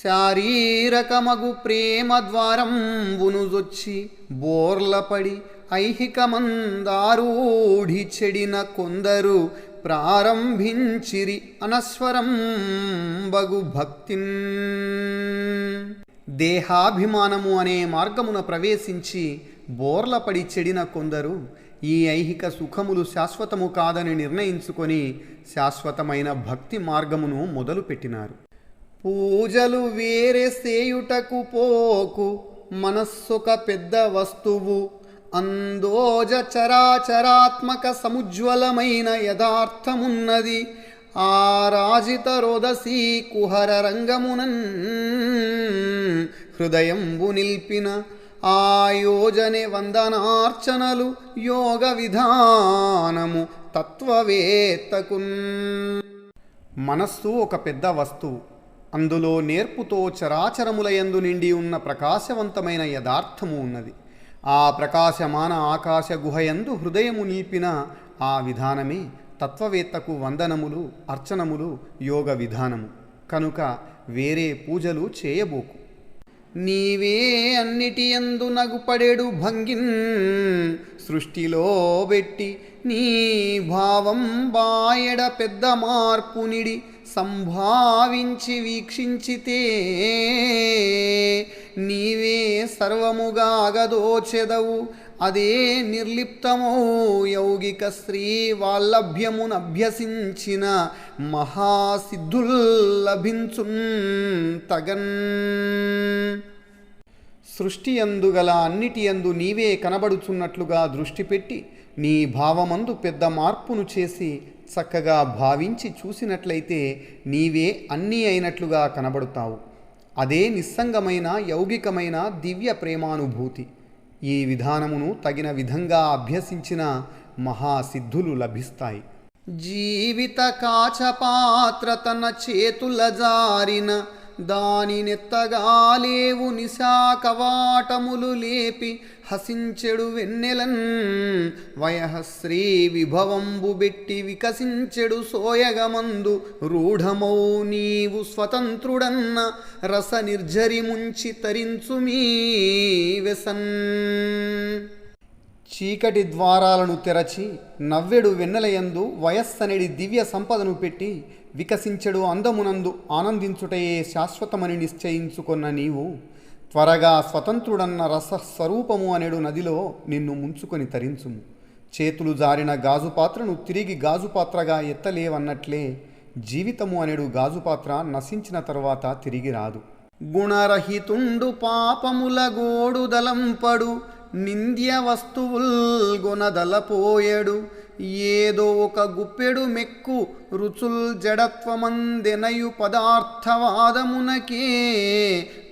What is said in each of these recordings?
శారీరకమగు ప్రేమ ద్వారంబునుజొచ్చి బోర్లపడి ఐహికమందారూఢి చెడిన కొందరు ప్రారంభించిరి అనస్వరం బగు భక్తిన్. దేహాభిమానము అనే మార్గమున ప్రవేశించి బోర్లపడి చెడిన కొందరు ఈ ఐహిక సుఖములు శాశ్వతము కాదని నిర్ణయించుకొని శాశ్వతమైన భక్తి మార్గమును మొదలుపెట్టినారు. పూజలు వేరే సేయుటకు పోకు మనస్సొక పెద్ద వస్తువు. అందోజ చరాచరాత్మక సముజ్వలమైన యథార్థమున్నది. ఆ రాజిత రోదసీ కుహర రంగమునన్ హృదయంబు నిల్పిన ఆ యోజనే వందనార్చనలు యోగ విధానము తత్వవేత్తకున్. మనస్సు ఒక పెద్ద వస్తువు. అందులో నేర్పుతో చరాచరములయందు నిండి ఉన్న ప్రకాశవంతమైన యథార్థము ఉన్నది. ఆ ప్రకాశమాన ఆకాశ గుహయందు హృదయము నిలిపిన ఆ విధానమే తత్వవేత్తకు వందనములు అర్చనములు యోగ విధానము. కనుక వేరే పూజలు చేయబోకు. నీవే అన్నిటి యందు నగుపడేడు భంగిన్ సృష్టిలో పెట్టి నీ భావం బాయడ పెద్ద మార్పునిడి సంభావించి వీక్షించితే నీవే సర్వముగా అగదోచెదవు అదే నిర్లిప్తమో యౌగిక స్త్రీ మహాసిద్ధుల్ లభించున్ తగన్. సృష్టి అందుగల అన్నిటి అందు నీవే కనబడుచున్నట్లుగా దృష్టి పెట్టి నీ భావమందు పెద్ద మార్పును చేసి చక్కగా భావించి చూసినట్లయితే నీవే అన్నీ అయినట్లుగా కనబడుతావు. అదే నిస్సంగమైన యౌగికమైన దివ్య ప్రేమానుభూతి. ఈ విధానమును తగిన విధంగా అభ్యసించిన మహాసిద్ధులు లభిస్తాయి. జీవిత కాచపాత్ర తన చేతుల జారిన దానినెత్తగా లేవు నిశాకవాటములు లేపి హసించెడు వెన్నెలన్ వయహశ్రీ విభవంబు బెట్టి వికసించెడు సోయగమందు రూఢమౌ నీవు స్వతంత్రుడన్న రస నిర్జరి ముంచి తరించు మీ వెసన్ చీకటి ద్వారాలను తెరచి నవ్వెడు వెన్నెలయందు వయస్సనేడి దివ్య సంపదను పెట్టి వికసించెడు అందమునందు ఆనందించుటయే శాశ్వతమని నిశ్చయించుకున్న నీవు. త్వరగా స్వతంత్రుడన్న రస స్వరూపము అనేడు నదిలో నిన్ను ముంచుకొని తరించుము. చేతులు జారిన గాజు పాత్రను తిరిగి గాజు పాత్రగా ఎత్తలేవన్నట్లే జీవితము అనేడు గాజు పాత్ర నశించిన తరువాత తిరిగి రాదు. గుణరహితుండు పాపముల గోడుదలంపడు నింద్య వస్తువుల్ గుణదలపోయెడు ఏదో ఒక గుప్పెడు మెక్కు రుచుల్ జడత్వమందెనయు పదార్థవాదమునకే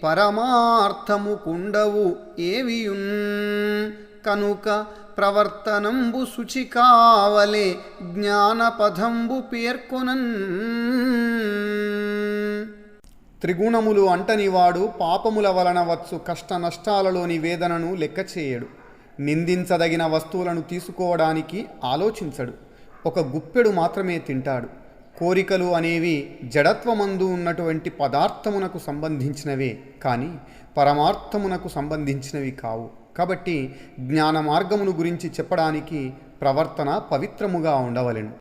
పరమార్థము కుండవు ఏవియున్. కనుక ప్రవర్తనంబు శుచి కావలే జ్ఞానపథంబు పేర్కొనన్. త్రిగుణములు అంటనివాడు పాపముల వలన వచ్చు కష్ట నష్టాలలోని వేదనను లెక్క చేయడు. నిందించదగిన వస్తువులను తీసుకోవడానికి ఆలోచించడు. ఒక గుప్పెడు మాత్రమే తింటాడు. కోరికలు అనేవి జడత్వమందు ఉన్నటువంటి పదార్థమునకు సంబంధించినవే కానీ పరమార్థమునకు సంబంధించినవి కావు. కాబట్టి జ్ఞాన మార్గమును గురించి చెప్పడానికి ప్రవర్తన పవిత్రముగా ఉండవలెను.